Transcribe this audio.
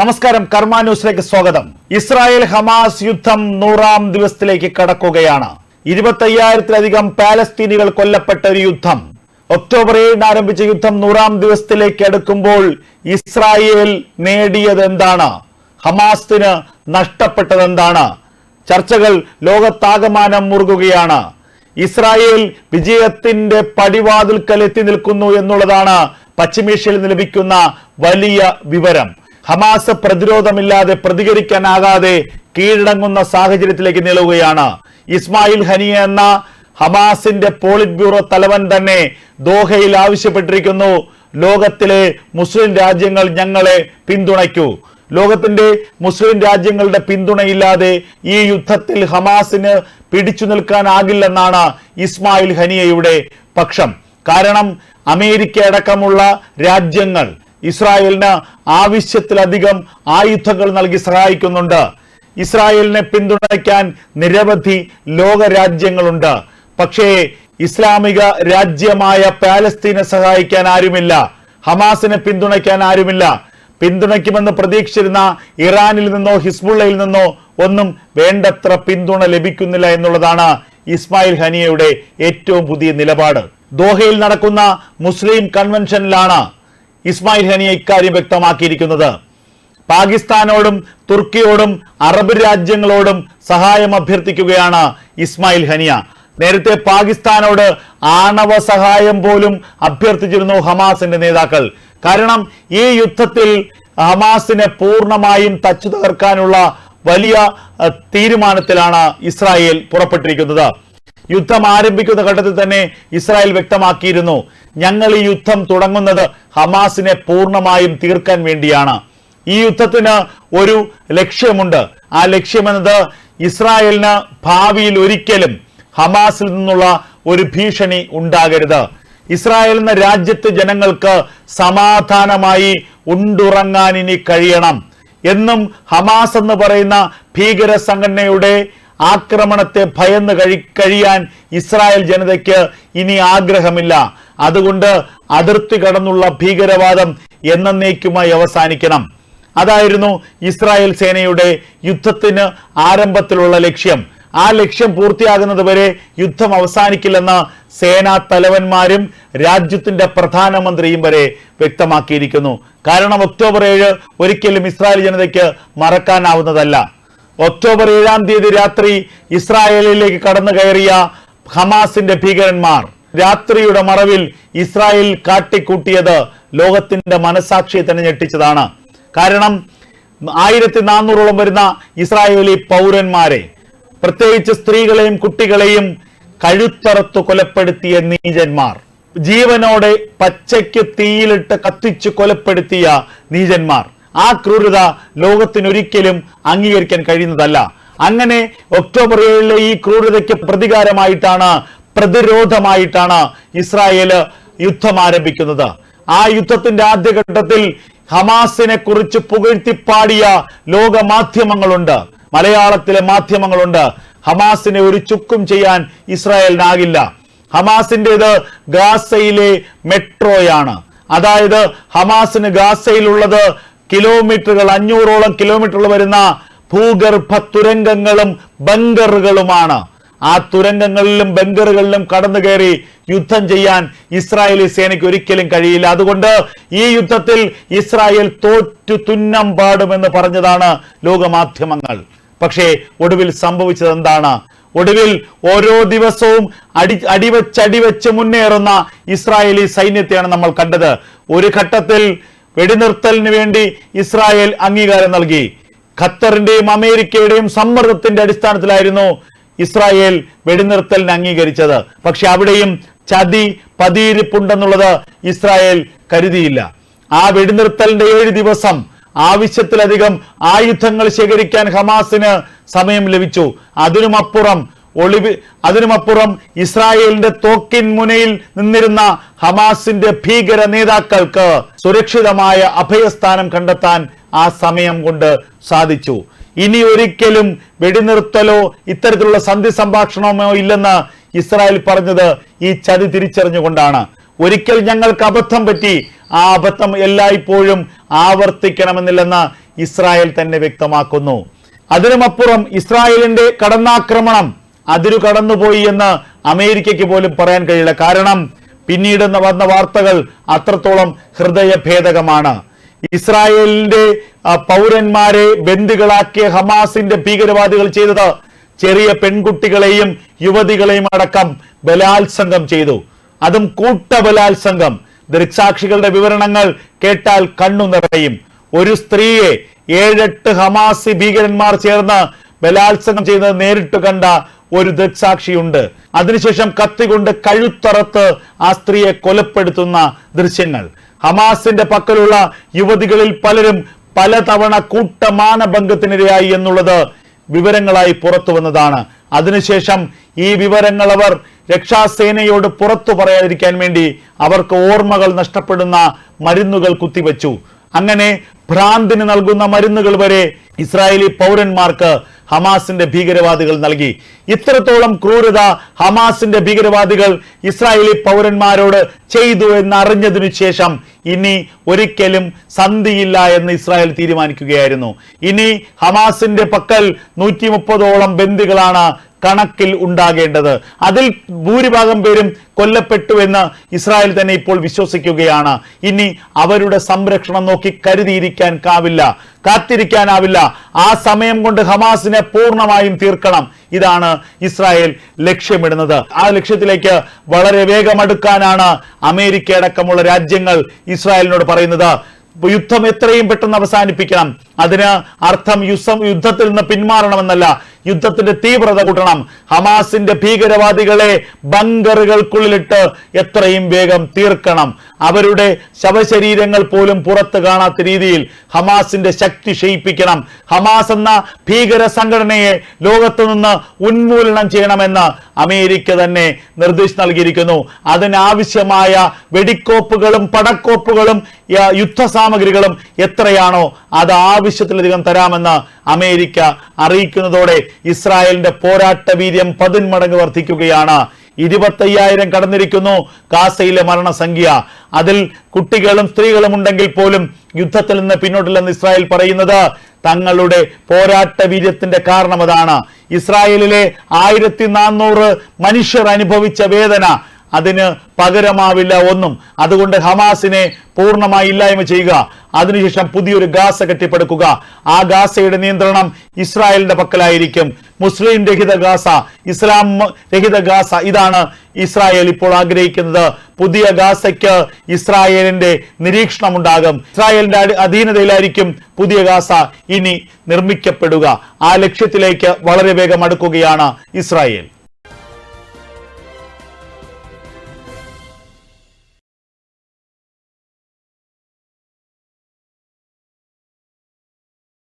നമസ്കാരം കർമ്മ ന്യൂസിലേക്ക് സ്വാഗതം. ഇസ്രായേൽ ഹമാസ് യുദ്ധം നൂറാം ദിവസത്തിലേക്ക് കടക്കുകയാണ്. ഇരുപത്തയ്യായിരത്തിലധികം പാലസ്തീനികൾ കൊല്ലപ്പെട്ട ഒരു യുദ്ധം. ഒക്ടോബർ ഏഴിന് ആരംഭിച്ച യുദ്ധം നൂറാം ദിവസത്തിലേക്ക് അടുക്കുമ്പോൾ ഇസ്രായേൽ നേടിയത് എന്താണ്? ഹമാസിന് നഷ്ടപ്പെട്ടത് എന്താണ് ചർച്ചകൾ ലോകത്താകമാനം മുറുകുകയാണ്. ഇസ്രായേൽ വിജയത്തിന്റെ പടിവാതിൽക്കൽ എത്തി നിൽക്കുന്നു എന്നുള്ളതാണ് പശ്ചിമേഷ്യയിൽ നിന്ന് ലഭിക്കുന്ന വലിയ വിവരം. ഹമാസ് പ്രതിരോധമില്ലാതെ പ്രതികരിക്കാനാകാതെ കീഴടങ്ങുന്ന സാഹചര്യത്തിലേക്ക് നീളുകയാണ്. ഇസ്മായിൽ ഹനിയ എന്ന ഹമാസിന്റെ പോളിറ്റ് ബ്യൂറോ തലവൻ തന്നെ ദോഹയിൽ ആവശ്യപ്പെട്ടിരിക്കുന്നു. ലോകത്തിലെ മുസ്ലിം രാജ്യങ്ങൾ ഞങ്ങളെ പിന്തുണയ്ക്കൂ. ലോകത്തിന്റെ മുസ്ലിം രാജ്യങ്ങളുടെ പിന്തുണയില്ലാതെ ഈ യുദ്ധത്തിൽ ഹമാസിന് പിടിച്ചു നിൽക്കാനാകില്ലെന്നാണ് ഇസ്മായിൽ ഹനിയയുടെ പക്ഷം. കാരണം അമേരിക്ക അടക്കമുള്ള രാജ്യങ്ങൾ ഇസ്രായേലിന് ആവശ്യത്തിലധികം ആയുധങ്ങൾ നൽകി സഹായിക്കുന്നുണ്ട്. ഇസ്രായേലിനെ പിന്തുണയ്ക്കാൻ നിരവധി ലോകരാജ്യങ്ങളുണ്ട്. പക്ഷേ ഇസ്ലാമിക രാജ്യമായ പാലസ്തീനെ സഹായിക്കാൻ ആരുമില്ല. ഹമാസിനെ പിന്തുണയ്ക്കാൻ ആരുമില്ല. പിന്തുണയ്ക്കുമെന്ന് പ്രതീക്ഷിച്ചിരുന്ന ഇറാനിൽ നിന്നോ ഹിസ്ബുള്ളയിൽ നിന്നോ ഒന്നും വേണ്ടത്ര പിന്തുണ ലഭിക്കുന്നില്ല എന്നുള്ളതാണ് ഇസ്മായിൽ ഹനിയയുടെ ഏറ്റവും പുതിയ നിലപാട്. ദോഹയിൽ നടക്കുന്ന മുസ്ലിം കൺവെൻഷനിലാണ് ഇസ്മായിൽ ഹനിയ ഇക്കാര്യം വ്യക്തമാക്കിയിരിക്കുന്നത്. പാകിസ്ഥാനോടും തുർക്കിയോടും അറബ് രാജ്യങ്ങളോടും സഹായം അഭ്യർത്ഥിക്കുകയാണ് ഇസ്മായിൽ ഹനിയ. നേരത്തെ പാകിസ്ഥാനോട് ആണവ സഹായം പോലും അഭ്യർത്ഥിച്ചിരുന്നു ഹമാസിന്റെ നേതാക്കൾ. കാരണം ഈ യുദ്ധത്തിൽ ഹമാസിനെ പൂർണമായും തച്ചു തകർക്കാനുള്ള വലിയ തീരുമാനത്തിലാണ് ഇസ്രായേൽ പുറപ്പെട്ടിരിക്കുന്നത്. യുദ്ധം ആരംഭിക്കുന്ന ഘട്ടത്തിൽ തന്നെ ഇസ്രായേൽ വ്യക്തമാക്കിയിരുന്നു. ഞങ്ങൾ ഈ യുദ്ധം തുടങ്ങുന്നത് ഹമാസിനെ പൂർണമായും തീർക്കാൻ വേണ്ടിയാണ്. ഈ യുദ്ധത്തിന് ഒരു ലക്ഷ്യമുണ്ട്. ആ ലക്ഷ്യമെന്നത് ഇസ്രായേലിന് ഭാവിയിൽ ഒരിക്കലും ഹമാസിൽ നിന്നുള്ള ഒരു ഭീഷണി ഉണ്ടാകരുത്. ഇസ്രായേൽ എന്ന രാജ്യത്തെ ജനങ്ങൾക്ക് സമാധാനമായി ഉണ്ടുറങ്ങാൻ ഇനി കഴിയണം. എന്നും ഹമാസ് എന്ന് പറയുന്ന ഭീകര സംഘടനയുടെ ആക്രമണത്തെ ഭയന്ന് കഴി കഴിയാൻ ഇസ്രായേൽ ജനതയ്ക്ക് ഇനി ആഗ്രഹമില്ല. അതുകൊണ്ട് അതിർത്തി കടന്നുള്ള ഭീകരവാദം എന്നേക്കുമായി അവസാനിക്കണം. അതായിരുന്നു ഇസ്രായേൽ സേനയുടെ യുദ്ധത്തിന് ആരംഭത്തിലുള്ള ലക്ഷ്യം. ആ ലക്ഷ്യം പൂർത്തിയാകുന്നത് വരെ യുദ്ധം അവസാനിക്കില്ലെന്ന് സേനാ തലവന്മാരും രാജ്യത്തിന്റെ പ്രധാനമന്ത്രിയും വരെ വ്യക്തമാക്കിയിരിക്കുന്നു. കാരണം ഒക്ടോബർ ഏഴ് ഒരിക്കലും ഇസ്രായേൽ ജനതയ്ക്ക് മറക്കാനാവുന്നതല്ല. ഒക്ടോബർ ഏഴാം തീയതി രാത്രി ഇസ്രായേലിലേക്ക് കടന്നു കയറിയ ഹമാസിന്റെ ഭീകരന്മാർ. രാത്രിയുടെ മറവിൽ ഇസ്രായേൽ കാട്ടിക്കൂട്ടിയത് ലോകത്തിന്റെ മനസാക്ഷിയെ തന്നെ ഞെട്ടിച്ചതാണ്. കാരണം ആയിരത്തി നാനൂറോളം വരുന്ന ഇസ്രായേലി പൗരന്മാരെ പ്രത്യേകിച്ച് സ്ത്രീകളെയും കുട്ടികളെയും കഴുത്തറത്ത് കൊലപ്പെടുത്തിയ നീചന്മാർ ജീവനോടെ പച്ചയ്ക്ക് തീയിലിട്ട് കത്തിച്ച് കൊലപ്പെടുത്തിയ നീചന്മാർ. ആ ക്രൂരത ലോകത്തിനൊരിക്കലും അംഗീകരിക്കാൻ കഴിയുന്നതല്ല. അങ്ങനെ ഒക്ടോബർ ഏഴിലെ ഈ ക്രൂരതയ്ക്ക് പ്രതികാരമായിട്ടാണ് പ്രതിരോധമായിട്ടാണ് ഇസ്രായേൽ യുദ്ധം ആരംഭിക്കുന്നത്. ആ യുദ്ധത്തിന്റെ ആദ്യഘട്ടത്തിൽ ഹമാസിനെ കുറിച്ച് പുകഴ്ത്തിപ്പാടിയ ലോക മാധ്യമങ്ങളുണ്ട് മലയാളത്തിലെ മാധ്യമങ്ങളുണ്ട്. ഹമാസിനെ ഒരു ചുക്കും ചെയ്യാൻ ഇസ്രായേലിനാകില്ല. ഹമാസിന്റെത് ഗാസയിലെ മെട്രോയാണ്. അതായത് ഹമാസിന് ഗാസയിലുള്ളത് കിലോമീറ്ററുകൾ അഞ്ഞൂറോളം കിലോമീറ്ററുകൾ വരുന്ന ഭൂഗർഭ തുരങ്കങ്ങളും ബങ്കറുകളുമാണ്. ആ തുരങ്കങ്ങളിലും ബങ്കറുകളിലും കടന്നു കയറി യുദ്ധം ചെയ്യാൻ ഇസ്രായേലി സേനയ്ക്ക് ഒരിക്കലും കഴിയില്ല. അതുകൊണ്ട് ഈ യുദ്ധത്തിൽ ഇസ്രായേൽ തോറ്റു തുന്നം പാടുമെന്ന് പറഞ്ഞതാണ് ലോകമാധ്യമങ്ങൾ. പക്ഷേ ഒടുവിൽ സംഭവിച്ചത് എന്താണ് ഒടുവിൽ ഓരോ ദിവസവും അടി അടിവച്ചടിവെച്ച് മുന്നേറുന്ന ഇസ്രായേലി സൈന്യത്തെയാണ് നമ്മൾ കണ്ടത്. ഒരു ഘട്ടത്തിൽ വെടിനിർത്തലിന് വേണ്ടി ഇസ്രായേൽ അംഗീകാരം നൽകി. ഖത്തറിന്റെയും അമേരിക്കയുടെയും സമ്മർദ്ദത്തിന്റെ അടിസ്ഥാനത്തിലായിരുന്നു ഇസ്രായേൽ വെടിനിർത്തലിന് അംഗീകരിച്ചത്. പക്ഷെ അവിടെയും ചതി പതിയിരിപ്പുണ്ടെന്നുള്ളത് ഇസ്രായേൽ കരുതിയില്ല. ആ വെടിനിർത്തലിന്റെ ഏഴ് ദിവസം ആവശ്യത്തിലധികം ആയുധങ്ങൾ ശേഖരിക്കാൻ ഹമാസിന് സമയം ലഭിച്ചു. അതിനുമപ്പുറം ഒളിവി അതിനുമപ്പുറം ഇസ്രായേലിന്റെ തോക്കിൻ മുനയിൽ നിന്നിരുന്ന ഹമാസിന്റെ ഭീകര നേതാക്കൾക്ക് സുരക്ഷിതമായ അഭയസ്ഥാനം കണ്ടെത്താൻ ആ സമയം കൊണ്ട് സാധിച്ചു. ഇനി ഒരിക്കലും വെടിനിർത്തലോ ഇത്തരത്തിലുള്ള സന്ധി സംഭാഷണമോ ഇല്ലെന്ന് ഇസ്രായേൽ പറഞ്ഞത് ഈ ചതി തിരിച്ചറിഞ്ഞുകൊണ്ടാണ്. ഒരിക്കൽ ഞങ്ങൾക്ക് അബദ്ധം പറ്റി ആ അബദ്ധം എല്ലായ്പ്പോഴും ആവർത്തിക്കണമെന്നില്ലെന്ന് ഇസ്രായേൽ തന്നെ വ്യക്തമാക്കുന്നു. അതിനുമപ്പുറം ഇസ്രായേലിന്റെ കടന്നാക്രമണം അതിരു കടന്നുപോയി എന്ന് അമേരിക്കയ്ക്ക് പോലും പറയാൻ കഴിയില്ല. കാരണം പിന്നീട് വന്ന വാർത്തകൾ അത്രത്തോളം ഹൃദയഭേദകമാണ്. ഇസ്രായേലിന്റെ പൗരന്മാരെ ബന്ദികളാക്കിയ ഹമാസിന്റെ ഭീകരവാദികൾ ചെയ്തത് ചെറിയ പെൺകുട്ടികളെയും യുവതികളെയും അടക്കം ബലാത്സംഗം ചെയ്തു. അതും കൂട്ട ബലാത്സംഗം ദൃക്സാക്ഷികളുടെ വിവരണങ്ങൾ കേട്ടാൽ കണ്ണു നിറയും. ഒരു സ്ത്രീയെ ഏഴെട്ട് ഹമാസി ഭീകരന്മാർ ചേർന്ന് ബലാത്സംഗം ചെയ്തത് നേരിട്ട് കണ്ട ഒരു ദൃക്സാക്ഷിയുണ്ട്. അതിനുശേഷം കത്തികൊണ്ട് കഴുത്തറത്ത് ആ സ്ത്രീയെ കൊലപ്പെടുത്തുന്ന ദൃശ്യങ്ങൾ. ഹമാസിന്റെ പക്കലുള്ള യുവതികളിൽ പലരും പലതവണ കൂട്ടമാനഭംഗത്തിനിരയായി എന്നുള്ളത് വിവരങ്ങളായി പുറത്തു വന്നതാണ്. അതിനുശേഷം ഈ വിവരങ്ങൾ അവർ രക്ഷാസേനയോട് പുറത്തു പറയാതിരിക്കാൻ വേണ്ടി അവർക്ക് ഓർമ്മകൾ നഷ്ടപ്പെടുന്ന മരുന്നുകൾ കുത്തിവെച്ചു. അങ്ങനെ ഭ്രാന്തിന് നൽകുന്ന മരുന്നുകൾ വരെ ഇസ്രായേലി പൗരന്മാർക്ക് ഹമാസിന്റെ ഭീകരവാദികൾ നൽകി. ഇത്രത്തോളം ക്രൂരത ഹമാസിന്റെ ഭീകരവാദികൾ ഇസ്രായേലി പൗരന്മാരോട് ചെയ്തു എന്നറിഞ്ഞതിനു ശേഷം ഇനി ഒരിക്കലും സന്ധിയില്ല എന്ന് ഇസ്രായേൽ തീരുമാനിക്കുകയായിരുന്നു. ഇനി ഹമാസിന്റെ പക്കൽ നൂറ്റി മുപ്പതോളം ബന്ദികളാണ് കണക്കിൽ ഉണ്ടാകേണ്ടത്. അതിൽ ഭൂരിഭാഗം പേരും കൊല്ലപ്പെട്ടു എന്ന് ഇസ്രായേൽ തന്നെ ഇപ്പോൾ വിശ്വസിക്കുകയാണ്. ഇനി അവരുടെ സംരക്ഷണം നോക്കി കരുതിയിരിക്കാൻ കാവില്ല കാത്തിരിക്കാനാവില്ല. ആ സമയം കൊണ്ട് ഹമാസിനെ പൂർണമായും തീർക്കണം. ഇതാണ് ഇസ്രായേൽ ലക്ഷ്യമിടുന്നത്. ആ ലക്ഷ്യത്തിലേക്ക് വളരെ വേഗമടുക്കാനാണ് അമേരിക്ക അടക്കമുള്ള രാജ്യങ്ങൾ ഇസ്രായേലിനോട് പറയുന്നത്. യുദ്ധം എത്രയും പെട്ടെന്ന് അവസാനിപ്പിക്കണം. അതിന് അർത്ഥം യുദ്ധം യുദ്ധത്തിൽ നിന്ന് പിന്മാറണമെന്നല്ല. യുദ്ധത്തിന്റെ തീവ്രത കൂട്ടണം. ഹമാസിന്റെ ഭീകരവാദികളെ ബങ്കറുകൾക്കുള്ളിലിട്ട് എത്രയും വേഗം തീർക്കണം. അവരുടെ ശവശരീരങ്ങൾ പോലും പുറത്ത് കാണാത്ത രീതിയിൽ ഹമാസിന്റെ ശക്തി ക്ഷയിപ്പിക്കണം. ഹമാസ് എന്ന ഭീകര സംഘടനയെ ലോകത്തു നിന്ന് ഉന്മൂലനം ചെയ്യണമെന്ന് അമേരിക്ക തന്നെ നിർദ്ദേശം നൽകിയിരിക്കുന്നു. അതിനാവശ്യമായ വെടിക്കോപ്പുകളും പടക്കോപ്പുകളും യുദ്ധ സാമഗ്രികളും എത്രയാണോ അത് ആവശ്യത്തിലധികം തരാമെന്ന് അമേരിക്ക അറിയിക്കുന്നതോടെ ഇസ്രായേലിന്റെ പോരാട്ട വീര്യം പതിന്മടങ്ങ് വർദ്ധിക്കുകയാണ്. ഇരുപത്തയ്യായിരം കടന്നിരിക്കുന്നു ഗാസയിലെ മരണസംഖ്യ. അതിൽ കുട്ടികളും സ്ത്രീകളും ഉണ്ടെങ്കിൽ പോലും യുദ്ധത്തിൽ നിന്ന് പിന്നോട്ടില്ലെന്ന് ഇസ്രായേൽ പറയുന്നത് തങ്ങളുടെ പോരാട്ട വീര്യത്തിന്റെ കാരണം അതാണ്. ഇസ്രായേലിലെ ആയിരത്തി നാനൂറ് മനുഷ്യർ അനുഭവിച്ച വേദന അതിന് പകരമാവില്ല ഒന്നും. അതുകൊണ്ട് ഹമാസിനെ പൂർണമായി ഇല്ലായ്മ ചെയ്യുക. അതിനുശേഷം പുതിയൊരു ഗാസ കെട്ടിപ്പടുക്കുക. ആ ഗാസയുടെ നിയന്ത്രണം ഇസ്രായേലിന്റെ പക്കലായിരിക്കും. മുസ്ലിം രഹിത ഗാസ ഇസ്ലാം രഹിത ഗാസ ഇതാണ് ഇസ്രായേൽ ഇപ്പോൾ ആഗ്രഹിക്കുന്നത്. പുതിയ ഗാസയ്ക്ക് ഇസ്രായേലിന്റെ നിരീക്ഷണം ഉണ്ടാകും ഇസ്രായേലിന്റെ അധീനതയിലായിരിക്കും പുതിയ ഗാസ ഇനി നിർമ്മിക്കപ്പെടുക. ആ ലക്ഷ്യത്തിലേക്ക് വളരെ വേഗം അടുക്കുകയാണ് ഇസ്രായേൽ.